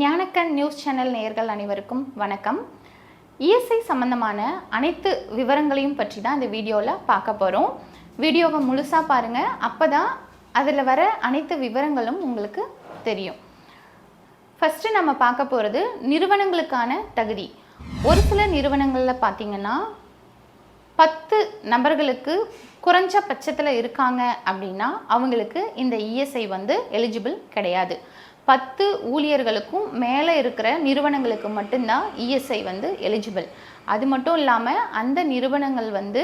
ஞானக்கண் news channel நேயர்கள் அனைவருக்கும் வணக்கம். இஎஸ்ஐ சம்பந்தமான அனைத்து விவரங்களையும் பற்றி தான் இந்த வீடியோவில் பார்க்க போகிறோம் வீடியோவை முழுசாக பாருங்கள் அப்போ தான் அதில் வர அனைத்து விவரங்களும் உங்களுக்கு தெரியும். ஃபஸ்ட்டு நம்ம பார்க்க போகிறது நிறுவனங்களுக்கான தகுதி. ஒரு சில நிறுவனங்களில் பார்த்தீங்கன்னா பத்து நபர்களுக்கு குறைஞ்ச பட்சத்தில் இருக்காங்க அப்படின்னா அவங்களுக்கு இந்த இஎஸ்ஐ வந்து எலிஜிபிள் கிடையாது. பத்து ஊழியர்களுக்கும் மேலே இருக்கிற நிறுவனங்களுக்கு மட்டும்தான் இஎஸ்ஐ வந்து எலிஜிபிள் அது மட்டும் இல்லாமல் அந்த நிறுவனங்கள் வந்து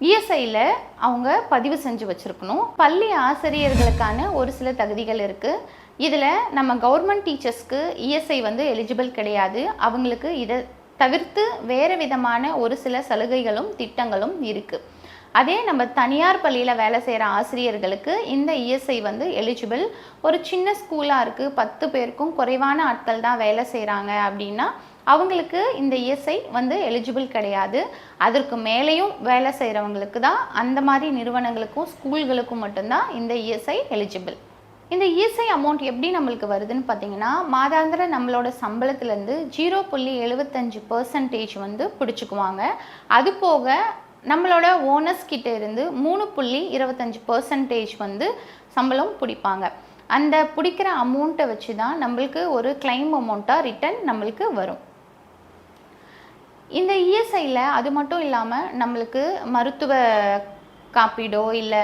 இஎஸ்ஐயில் அவங்க பதிவு செஞ்சு வச்சுருக்கணும். பள்ளி ஆசிரியர்களுக்கான ஒரு சில தகுதிகள் இருக்குது இதில் நம்ம கவர்மெண்ட் டீச்சர்ஸ்க்கு இஎஸ்ஐ வந்து எலிஜிபிள் கிடையாது. அவங்களுக்கு இதை தவிர்த்து வேறு விதமான ஒரு சில சலுகைகளும் திட்டங்களும் இருக்குது அதே நம்ம தனியார் பள்ளியில் வேலை செய்கிற ஆசிரியர்களுக்கு இந்த இஎஸ்ஐ வந்து எலிஜிபிள் ஒரு சின்ன ஸ்கூலாக இருக்குது பத்து பேருக்கும் குறைவான ஆட்கள் தான் வேலை செய்கிறாங்க அப்படின்னா அவங்களுக்கு இந்த இஎஸ்ஐ வந்து எலிஜிபிள் கிடையாது. அதற்கு மேலேயும் வேலை செய்கிறவங்களுக்கு தான் அந்த மாதிரி நிறுவனங்களுக்கும் ஸ்கூல்களுக்கும் மட்டும்தான் இந்த இஎஸ்ஐ எலிஜிபிள் இந்த இஎஸ்ஐ அமௌண்ட் எப்படி நம்மளுக்கு வருதுன்னு பார்த்தீங்கன்னா மாதாந்திர நம்மளோட சம்பளத்துலேருந்து ஜீரோ புள்ளி எழுபத்தஞ்சு பர்சன்டேஜ் வந்து பிடிச்சிக்குவாங்க. அது போக நம்மளோட ஓனர்ஸ் கிட்ட இருந்து மூணு புள்ளி இருபத்தஞ்சி பர்சன்டேஜ் வந்து சம்பளம் பிடிப்பாங்க. அந்த பிடிக்கிற அமௌண்ட்டை வச்சு தான் நம்மளுக்கு ஒரு கிளைம் அமௌண்ட்டாக ரிட்டர்ன் நம்மளுக்கு வரும். இந்த இஎஸ்ஐயில் அது மட்டும் இல்லாமல் நம்மளுக்கு மருத்துவ காப்பீடோ இல்லை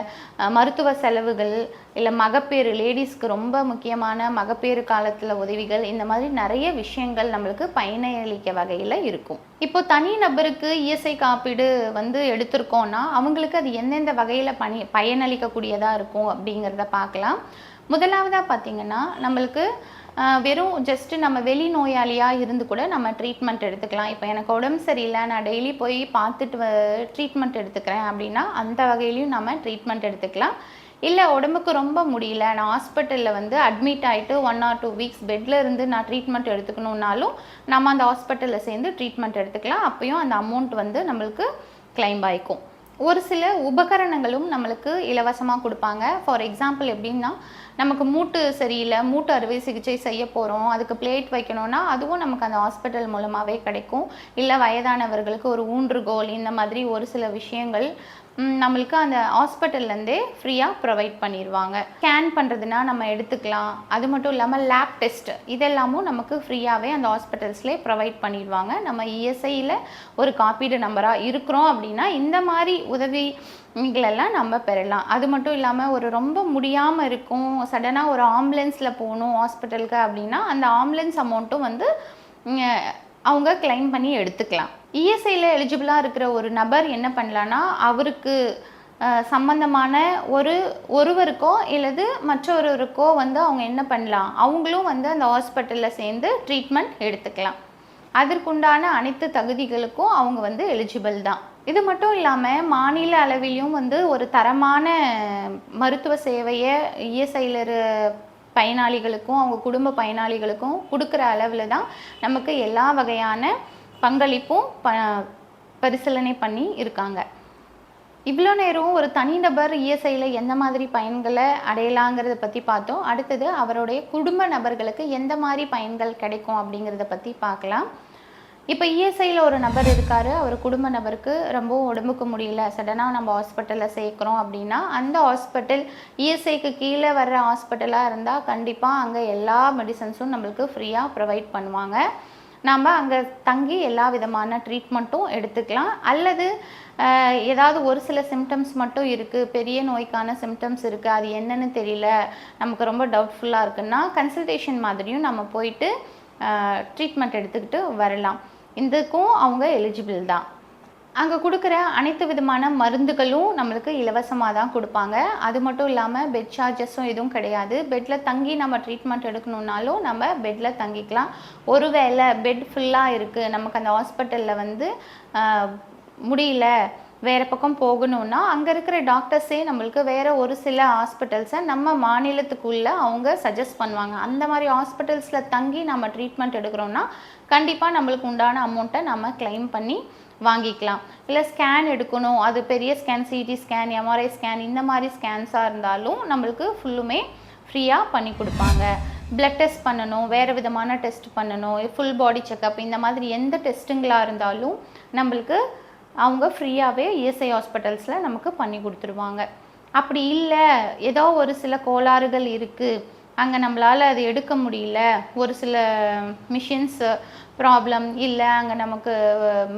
மருத்துவ செலவுகள் இல்லை மகப்பேறு லேடிஸ்க்கு ரொம்ப முக்கியமான மகப்பேறு காலத்தில் உதவிகள் இந்த மாதிரி நிறைய விஷயங்கள் நம்மளுக்கு பயனளிக்க வகையில் இருக்கும். இப்போ தனி நபருக்கு இஎஸ்ஐ காப்பீடு வந்து எடுத்திருக்கோன்னா அவங்களுக்கு அது எந்தெந்த வகையில் பணி பயனளிக்கக்கூடியதாக இருக்கும் அப்படிங்கிறத பார்க்கலாம். முதலாவதாக பார்த்தீங்கன்னா நம்மளுக்கு வெறும் ஜஸ்ட்டு நம்ம வெளி நோயாளியாக இருந்து கூட நம்ம ட்ரீட்மெண்ட் எடுத்துக்கலாம். இப்போ எனக்கு உடம்பு சரியில்லை நான் டெய்லி போய் பார்த்துட்டு வ ட்ரீட்மெண்ட் எடுத்துக்கிறேன் அப்படின்னா அந்த வகையிலையும் நம்ம ட்ரீட்மெண்ட் எடுத்துக்கலாம். இல்லை உடம்புக்கு ரொம்ப முடியல நான் ஹாஸ்பிட்டலில் வந்து அட்மிட் ஆகிட்டு ஒன் ஆர் டூ வீக்ஸ் பெட்டில் இருந்து நான் ட்ரீட்மெண்ட் எடுத்துக்கணுன்னாலும் நம்ம அந்த ஹாஸ்பிட்டலில் சேர்ந்து ட்ரீட்மெண்ட் எடுத்துக்கலாம். அப்பயும் அந்த அமௌண்ட் வந்து நம்மளுக்கு கிளைம் ஆகிக்கும் ஒரு சில உபகரணங்களும் நம்மளுக்கு இலவசமாக கொடுப்பாங்க. ஃபார் எக்ஸாம்பிள் எப்படின்னா நமக்கு மூட்டு சரியில்லை மூட்டு அறுவை சிகிச்சை செய்ய போகிறோம் அதுக்கு பிளேட் வைக்கணும்னா அதுவும் நமக்கு அந்த ஹாஸ்பிட்டல் மூலமாகவே கிடைக்கும். இல்லை வயதானவர்களுக்கு ஒரு ஊன்றுகோல் இந்த மாதிரி ஒரு சில விஷயங்கள் நம்மளுக்கு அந்த ஹாஸ்பிட்டல்லேருந்தே ஃப்ரீயாக ப்ரொவைட் பண்ணிடுவாங்க. ஸ்கேன் பண்ணுறதுனா நம்ம எடுத்துக்கலாம். அது மட்டும் இல்லாமல் லேப் டெஸ்ட் இதெல்லாமும் நமக்கு ஃப்ரீயாகவே அந்த ஹாஸ்பிட்டல்ஸ்லேயே ப்ரொவைட் பண்ணிடுவாங்க. நம்ம இஎஸ்ஐயில் ஒரு காப்பீடு நம்பராக இருக்கிறோம் அப்படின்னா இந்த மாதிரி உதவிகளெல்லாம் நம்ம பெறலாம். அது மட்டும் இல்லாமல் ஒரு ரொம்ப முடியாமல் இருக்கும். சடனாக ஒரு ஆம்புலன்ஸில் போகணும் ஹாஸ்பிட்டலுக்கு அப்படின்னா அந்த ஆம்புலன்ஸ் அமௌண்ட்டும் வந்து அவங்க கிளைம் பண்ணி எடுத்துக்கலாம். இஎஸ்ஐயில் எலிஜிபிளாக இருக்கிற ஒரு நபர் என்ன பண்ணலான்னா அவருக்கு சம்பந்தமான ஒரு ஒருவருக்கோ இல்லது மற்றொருவருக்கோ வந்து அவங்க என்ன பண்ணலாம்? அவங்களும் வந்து அந்த ஹாஸ்பிட்டலில் சேர்ந்து ட்ரீட்மெண்ட் எடுத்துக்கலாம். அதற்குண்டான அனைத்து தகுதிகளுக்கும் அவங்க வந்து எலிஜிபிள் தான். இது மட்டும் இல்லாமல் மாநில அளவிலும் வந்து ஒரு தரமான மருத்துவ சேவையை இஎஸ்ஐயில் பயனாளிகளுக்கும் அவங்க குடும்ப பயனாளிகளுக்கும் கொடுக்குற அளவில் தான் நமக்கு எல்லா வகையான பங்களிப்பும் ப பரிசீலனை பண்ணி இருக்காங்க. இவ்வளோ நேரம் ஒரு தனிநபர் இஎஸ்ஐயில் எந்த மாதிரி பயன்களை அடையலாங்கிறத பற்றி பார்த்தோம். அடுத்தது அவருடைய குடும்ப நபர்களுக்கு எந்த மாதிரி பயன்கள் கிடைக்கும் அப்படிங்கிறத பற்றி பார்க்கலாம். இப்போ இஎஸ்ஐயில் ஒரு நபர் இருக்கார். அவர் குடும்ப நபருக்கு ரொம்பவும் உடம்புக்கு முடியல. சடனாக நம்ம ஹாஸ்பிட்டலில் சேர்க்குறோம் அப்படின்னா அந்த ஹாஸ்பிட்டல் இஎஸ்ஐக்கு கீழே வர்ற ஹாஸ்பிட்டலாக இருந்தால் கண்டிப்பாக அங்கே எல்லா மெடிசன்ஸும் நம்மளுக்கு ஃப்ரீயாக ப்ரொவைட் பண்ணுவாங்க. நாம் அங்கே தங்கி எல்லா விதமான ட்ரீட்மெண்ட்டும் எடுத்துக்கலாம். அல்லது ஏதாவது ஒரு சில சிம்டம்ஸ் மட்டும் இருக்குது பெரிய நோய்க்கான சிம்டம்ஸ் இருக்குது அது என்னன்னு தெரியல. நமக்கு ரொம்ப டவுட்ஃபுல்லாக இருக்குன்னா கன்சல்டேஷன் மாதிரியும் நம்ம போயிட்டு ட்ரீட்மெண்ட் எடுத்துக்கிட்டு வரலாம். இதுக்கும் அவங்க எலிஜிபிள் தான். அங்கே கொடுக்குற அனைத்து விதமான மருந்துகளும் நம்மளுக்கு இலவசமாக தான் கொடுப்பாங்க. அது மட்டும் இல்லாமல் பெட் சார்ஜஸும் எதுவும் கிடையாது. பெட்டில் தங்கி நம்ம ட்ரீட்மெண்ட் எடுக்கணுன்னாலும் நம்ம பெட்டில் தங்கிக்கலாம். ஒருவேளை பெட் ஃபுல்லாக இருக்குது நமக்கு அந்த ஹாஸ்பிட்டலில் வந்து முடியல. வேறு பக்கம் போகணும்னா அங்கே இருக்கிற டாக்டர்ஸே நம்மளுக்கு வேறு ஒரு சில ஹாஸ்பிட்டல்ஸை நம்ம மாநிலத்துக்குள்ளே அவங்க சஜஸ்ட் பண்ணுவாங்க. அந்த மாதிரி ஹாஸ்பிட்டல்ஸில் தங்கி நம்ம ட்ரீட்மெண்ட் எடுக்கிறோன்னா கண்டிப்பாக நம்மளுக்கு உண்டான அமௌண்ட்டை நம்ம கிளைம் பண்ணி வாங்கிக்கலாம். இல்லை ஸ்கேன் எடுக்கணும். அது பெரிய scan CT scan MRI scan இந்த மாதிரி ஸ்கேன்ஸாக இருந்தாலும் நம்மளுக்கு ஃபுல்லுமே ஃப்ரீயாக பண்ணி கொடுப்பாங்க. பிளட் டெஸ்ட் பண்ணணும் வேறு விதமான டெஸ்ட் பண்ணணும் ஃபுல் பாடி செக்கப் இந்த மாதிரி எந்த டெஸ்ட்டுங்களாக இருந்தாலும் நம்மளுக்கு அவங்க ஃப்ரீயாகவே இஎஸ்ஐ ஹாஸ்பிட்டல்ஸில் நமக்கு பண்ணி கொடுத்துருவாங்க. அப்படி இல்லை ஏதோ ஒரு சில கோளாறுகள் இருக்குது அங்கே நம்மளால் அது எடுக்க முடியல. ஒரு சில மிஷின்ஸ் ப்ராப்ளம் இல்லை அங்கே நமக்கு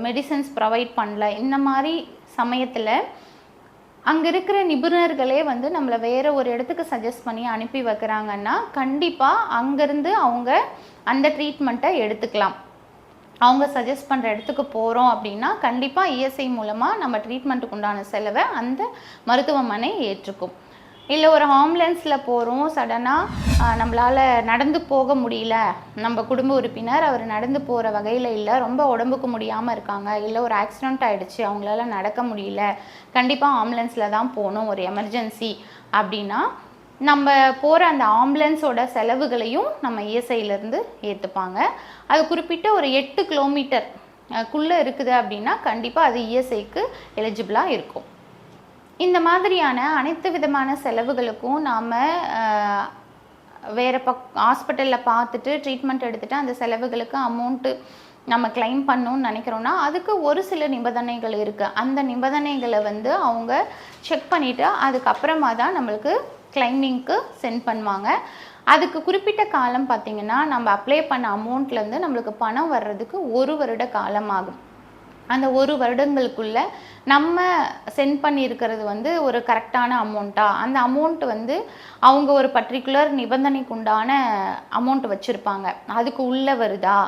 மெடிசன்ஸ் ப்ரொவைட் பண்ணல. இந்த மாதிரி சமயத்தில் அங்கே இருக்கிற நிபுணர்களே வந்து நம்மளை வேறு ஒரு இடத்துக்கு சஜஸ்ட் பண்ணி அனுப்பி வைக்கிறாங்கன்னா கண்டிப்பாக அங்கேருந்து அவங்க அந்த ட்ரீட்மெண்ட்டை எடுத்துக்கலாம். அவங்க சஜஸ்ட் பண்ணுற இடத்துக்கு போகிறோம் அப்படின்னா கண்டிப்பாக இஎஸ்ஐ மூலமாக நம்ம ட்ரீட்மெண்ட்டுக்கு உண்டான செலவை அந்த மருத்துவமனை ஏற்றுக்கும். இல்லை ஒரு ஆம்புலன்ஸில் போகிறோம் சடனாக நம்மளால் நடந்து போக முடியல. நம்ம குடும்ப உறுப்பினர் அவர் நடந்து போகிற வகையில் இல்லை. ரொம்ப உடம்புக்கு முடியாமல் இருக்காங்க. இல்லை ஒரு ஆக்சிடெண்ட் ஆகிடுச்சு அவங்களால நடக்க முடியல. கண்டிப்பாக ஆம்புலன்ஸில் தான் போகணும். ஒரு எமர்ஜென்சி அப்படின்னா நம்ம போகிற அந்த ஆம்புலன்ஸோட செலவுகளையும் நம்ம இஎஸ்ஐலேருந்து ஏற்றுப்பாங்க அது குறிப்பிட்ட ஒரு எட்டு கிலோமீட்டர் குள்ளே இருக்குது அப்படின்னா கண்டிப்பாக அது இஎஸ்ஐக்கு எலிஜிபிளாக இருக்கும். இந்த மாதிரியான அனைத்து விதமான செலவுகளுக்கும் நாம் வேறு பக் ஹாஸ்பிட்டலில் பார்த்துட்டு ட்ரீட்மெண்ட் எடுத்துகிட்டு அந்த செலவுகளுக்கு அமௌண்ட்டு நம்ம கிளைம் பண்ணணும்னு நினைக்கிறோன்னா அதுக்கு ஒரு சில நிபந்தனைகள் இருக்குது அந்த நிபந்தனைகளை வந்து அவங்க செக் பண்ணிவிட்டு அதுக்கப்புறமா தான் நம்மளுக்கு கிளைமிங்க்கு சென்ட் பண்ணுவாங்க. அதுக்கு குறிப்பிட்ட காலம் பார்த்திங்கன்னா நம்ம அப்ளை பண்ண அமௌண்ட்லேருந்து நம்மளுக்கு பணம் வர்றதுக்கு ஒரு வருட காலம் ஆகும். அந்த ஒரு வருடங்களுக்குள்ள நம்ம சென்ட் பண்ணியிருக்கிறது வந்து ஒரு கரெக்டான அமௌண்ட்டாக அந்த அமௌண்ட் வந்து அவங்க ஒரு பர்டிகுலர் நிபந்தனைக்கு உண்டான அமௌண்ட் வச்சுருப்பாங்க. அதுக்கு உள்ளே வருதா?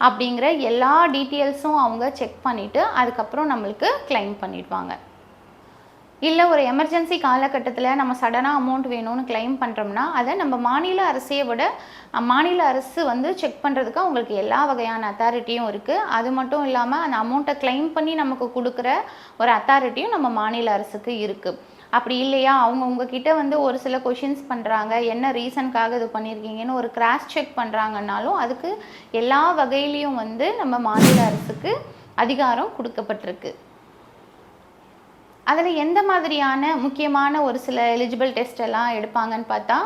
அப்படிங்கிற எல்லா டீட்டெயில்ஸும் அவங்க செக் பண்ணிவிட்டு அதுக்கப்புறம் நம்மளுக்கு கிளைம் பண்ணிடுவாங்க. இல்லை ஒரு எமர்ஜென்சி காலகட்டத்தில் நம்ம சடனாக அமௌண்ட் வேணும்னு கிளைம் பண்ணுறோம்னா அதை நம்ம மாநில அரசையை விட மாநில அரசு வந்து செக் பண்ணுறதுக்கு அவங்களுக்கு எல்லா வகையான அத்தாரிட்டியும் இருக்குது அது மட்டும் இல்லாமல் அந்த அமௌண்ட்டை கிளைம் பண்ணி நமக்கு கொடுக்குற ஒரு அத்தாரிட்டியும் நம்ம மாநில அரசுக்கு இருக்குது அப்படி இல்லையா? அவங்க உங்ககிட்ட வந்து ஒரு சில கொஷின்ஸ் பண்ணுறாங்க என்ன ரீசனுக்காக இது பண்ணியிருக்கீங்கன்னு ஒரு கிராஸ் செக் பண்ணுறாங்கன்னாலும் அதுக்கு எல்லா வகையிலையும் வந்து நம்ம மாநில அரசுக்கு அதிகாரம் கொடுக்கப்பட்டிருக்கு. அதில் எந்த மாதிரியான முக்கியமான ஒரு சில எலிஜிபிள் டெஸ்ட் எல்லாம் எடுப்பாங்கன்னு பார்த்தா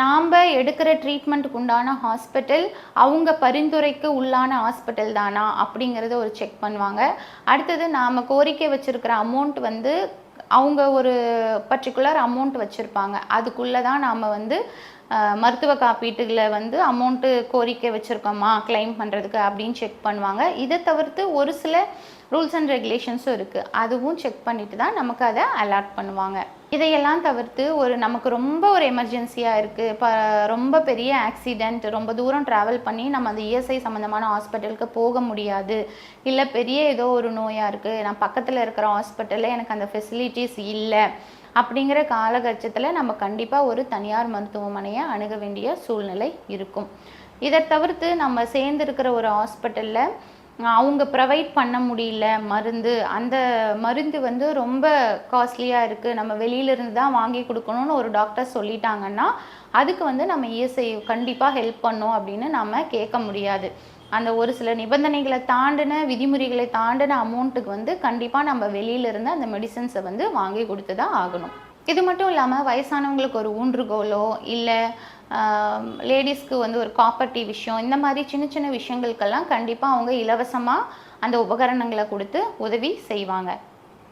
நாம் எடுக்கிற ட்ரீட்மெண்ட்டுக்கு உண்டான ஹாஸ்பிட்டல் அவங்க பரிந்துரைக்கு உள்ளான ஹாஸ்பிட்டல் தானா அப்படிங்கிறத ஒரு செக் பண்ணுவாங்க. அடுத்தது நாம் கோரிக்கை வச்சுருக்கிற அமௌண்ட் வந்து அவங்க ஒரு பர்டிகுலர் அமௌண்ட் வச்சுருப்பாங்க. அதுக்குள்ளே தான் நாம் வந்து மருத்துவ காப்பீட்டுகளை வந்து அமௌண்ட்டு கோரிக்கை வச்சுருக்கோமா கிளைம் பண்ணுறதுக்கு அப்படின்னு செக் பண்ணுவாங்க. இதை தவிர்த்து ஒரு சில ரூல்ஸ் அண்ட் ரெகுலேஷன்ஸும் இருக்குது அதுவும் செக் பண்ணிட்டு தான் நமக்கு அதை அலாட் பண்ணுவாங்க. இதையெல்லாம் தவிர்த்து ஒரு நமக்கு ரொம்ப ஒரு எமர்ஜென்சியாக இருக்குது இப்போ ரொம்ப பெரிய ஆக்சிடெண்ட் ரொம்ப தூரம் ட்ராவல் பண்ணி நம்ம அந்த இஎஸ்ஐ சம்மந்தமான ஹாஸ்பிட்டலுக்கு போக முடியாது. இல்லை பெரிய ஏதோ ஒரு நோயாக இருக்குது நான் பக்கத்தில் இருக்கிற ஹாஸ்பிட்டலில் எனக்கு அந்த ஃபெசிலிட்டிஸ் இல்லை. அப்படிங்கிற காலகட்டத்தில் நம்ம கண்டிப்பாக ஒரு தனியார் மருத்துவமனையை அணுக வேண்டிய சூழ்நிலை இருக்கும். இதை தவிர்த்து நம்ம சேர்ந்துருக்கிற ஒரு ஹாஸ்பிட்டலில் அவங்க ப்ரொவைட் பண்ண முடியல மருந்து. அந்த மருந்து வந்து ரொம்ப காஸ்ட்லியாக இருக்குது நம்ம வெளியிலேருந்து தான் வாங்கி கொடுக்கணும்னு ஒரு டாக்டர் சொல்லிட்டாங்கன்னா அதுக்கு வந்து நம்ம இஎஸ்ஐ கண்டிப்பாக ஹெல்ப் பண்ணோம் அப்படின்னு நம்ம கேட்க முடியாது. அந்த ஒரு சில நிபந்தனைகளை தாண்டின விதிமுறைகளை தாண்டின அமௌண்ட்டுக்கு வந்து கண்டிப்பாக நம்ம வெளியிலேருந்து அந்த மெடிசன்ஸை வந்து வாங்கி கொடுத்து தான் ஆகணும். இது மட்டும் இல்லாமல் வயசானவங்களுக்கு ஒரு ஊன்றுகோலோ இல்லை லேடிஸ்க்கு வந்து ஒரு காப்பர்ட்டி விஷயம் இந்த மாதிரி சின்ன சின்ன விஷயங்களுக்கெல்லாம் கண்டிப்பாக அவங்க இலவசமாக அந்த உபகரணங்களை கொடுத்து உதவி செய்வாங்க.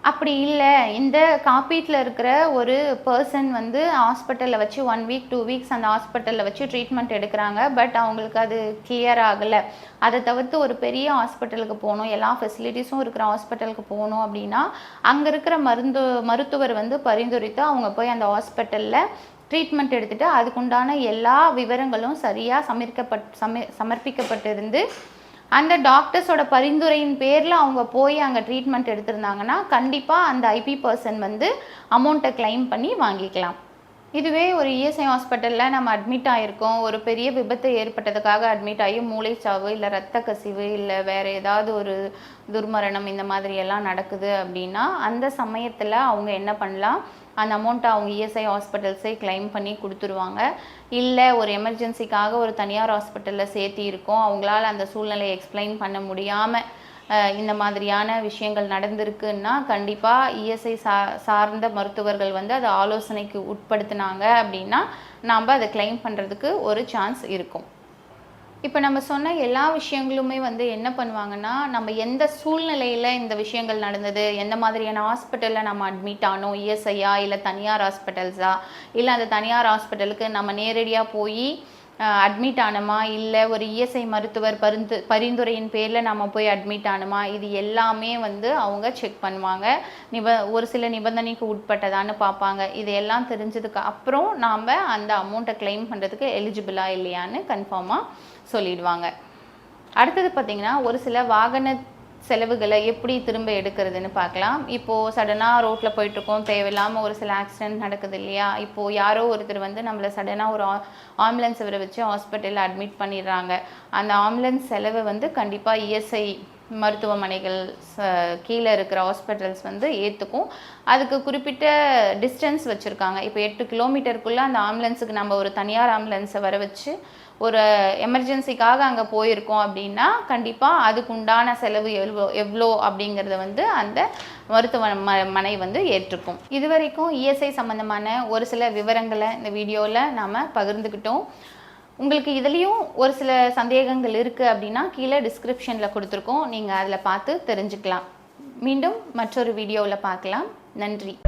அப்படி இல்லை இந்த காப்பீட்டில் இருக்கிற ஒரு பர்சன் வந்து ஹாஸ்பிட்டலில் வச்சு ஒன் வீக் டூ வீக்ஸ் அந்த ஹாஸ்பிட்டலில் வச்சு ட்ரீட்மெண்ட் எடுக்கிறாங்க பட் அவங்களுக்கு அது கிளியர் ஆகலை. அதை தவிர்த்து ஒரு பெரிய ஹாஸ்பிட்டலுக்கு போகணும் எல்லா ஃபெசிலிட்டிஸும் இருக்கிற ஹாஸ்பிட்டலுக்கு போகணும் அப்படின்னா அங்கே இருக்கிற மருந்து மருத்துவர் வந்து பரிந்துரைத்து அவங்க போய் அந்த ஹாஸ்பிட்டலில் ட்ரீட்மெண்ட் எடுத்துகிட்டு அதுக்குண்டான எல்லா விவரங்களும் சரியாக சமர்க்கப்பட் சம சமர்ப்பிக்கப்பட்டிருந்து அந்த டாக்டர்ஸோட பரிந்துரையின் பேரில் அவங்க போய் அங்கே ட்ரீட்மெண்ட் எடுத்திருந்தாங்கன்னா கண்டிப்பாக அந்த ஐபி பர்சன் வந்து அமௌண்ட்டை கிளைம் பண்ணி வாங்கிக்கலாம். இதுவே ஒரு இஎஸ்ஐ ஹாஸ்பிட்டலில் நம்ம அட்மிட் ஆகிருக்கோம் ஒரு பெரிய விபத்து ஏற்பட்டதுக்காக அட்மிட் ஆகி மூளைச்சாவு இல்லை ரத்த கசிவு இல்லை வேறு ஏதாவது ஒரு துர்மரணம் இந்த மாதிரி எல்லாம் நடக்குது அப்படின்னா அந்த சமயத்தில் அவங்க என்ன பண்ணலாம்? அந்த அமௌண்ட்டை அவங்க இஎஸ்ஐ ஹாஸ்பிட்டல்ஸே கிளைம் பண்ணி கொடுத்துருவாங்க. இல்லை ஒரு எமர்ஜென்சிக்காக ஒரு தனியார் ஹாஸ்பிட்டலில் சேர்த்தி இருக்கோம். அவங்களால அந்த சூழ்நிலையை எக்ஸ்பிளைன் பண்ண முடியாமல் இந்த மாதிரியான விஷயங்கள் நடந்திருக்குன்னா கண்டிப்பாக இஎஸ்ஐ சா சார்ந்த மருத்துவர்கள் வந்து அதை ஆலோசனைக்கு உட்படுத்தினாங்க அப்படின்னா நாம் அதை கிளைம் பண்ணுறதுக்கு ஒரு சான்ஸ் இருக்கும். இப்போ நம்ம சொன்ன எல்லா விஷயங்களுமே வந்து என்ன பண்ணுவாங்கன்னா நம்ம எந்த சூழ்நிலையில் இந்த விஷயங்கள் நடந்தது எந்த மாதிரியான ஹாஸ்பிட்டலில் நம்ம அட்மிட் ஆனோம் இஎஸ்ஐயா இல்லை தனியார் ஹாஸ்பிட்டல்ஸா இல்லை அந்த தனியார் ஹாஸ்பிட்டலுக்கு நம்ம நேரடியாக போய் அட்மிட் ஆனோமா? இல்லை ஒரு இஎஸ்ஐ மருத்துவர் பரிந்து பரிந்துரையின் பேரில் நம்ம போய் அட்மிட் ஆனோமா? இது எல்லாமே வந்து அவங்க செக் பண்ணுவாங்க. நிப ஒரு சில நிபந்தனைக்கு உட்பட்டதான்னு பார்ப்பாங்க. இது எல்லாம் தெரிஞ்சதுக்கு அப்புறம் நாம் அந்த அமௌண்ட்டை கிளைம் பண்ணுறதுக்கு எலிஜிபிளாக இல்லையான்னு கன்ஃபார்மாக சொல்லிடுவாங்க. அடுத்தது பார்த்தீங்கன்னா ஒரு சில வாகன செலவுகளை எப்படி திரும்ப எடுக்கிறதுன்னு பார்க்கலாம். இப்போது சடனாக ரோட்டில் போயிட்டுருக்கோம். தேவையில்லாமல் ஒரு சில ஆக்சிடென்ட் நடக்குது இல்லையா? இப்போது யாரோ ஒருத்தர் வந்து நம்மளை சடனாக ஒரு ஆம்புலன்ஸ் வர வச்சு ஹாஸ்பிட்டலில் அட்மிட் பண்ணிடுறாங்க. அந்த ஆம்புலன்ஸ் செலவை வந்து கண்டிப்பாக இஎஸ்ஐ மருத்துவமனைகள் ச- கீழே இருக்கிற ஹாஸ்பிட்டல்ஸ் வந்து ஏற்றுக்கும் அதுக்கு குறிப்பிட்ட டிஸ்டன்ஸ் வச்சுருக்காங்க. இப்போ எட்டு கிலோமீட்டருக்குள்ளே அந்த ஆம்புலன்ஸுக்கு நம்ம ஒரு தனியார் ஆம்புலன்ஸை வர வச்சு ஒரு எமர்ஜென்சிக்காக அங்கே போயிருக்கோம் அப்படின்னா கண்டிப்பாக அதுக்கு உண்டான செலவு எவ்வளோ எவ்வளோ அப்படிங்கிறத வந்து அந்த மருத்துவ ம- மனை வந்து ஏற்றுக்கும். இதுவரைக்கும் இஎஸ்ஐ சம்மந்தமான ஒரு சில விவரங்களை இந்த வீடியோவில் நாம் பகிர்ந்துக்கிட்டோம் உங்களுக்கு இதுலேயும் ஒரு சில சந்தேகங்கள் இருக்குது அப்படின்னா கீழே டிஸ்கிரிப்ஷனில் கொடுத்துருக்கோம். நீங்கள் அதில் பார்த்து தெரிஞ்சுக்கலாம். மீண்டும் மற்றொரு வீடியோவில் பார்க்கலாம். நன்றி.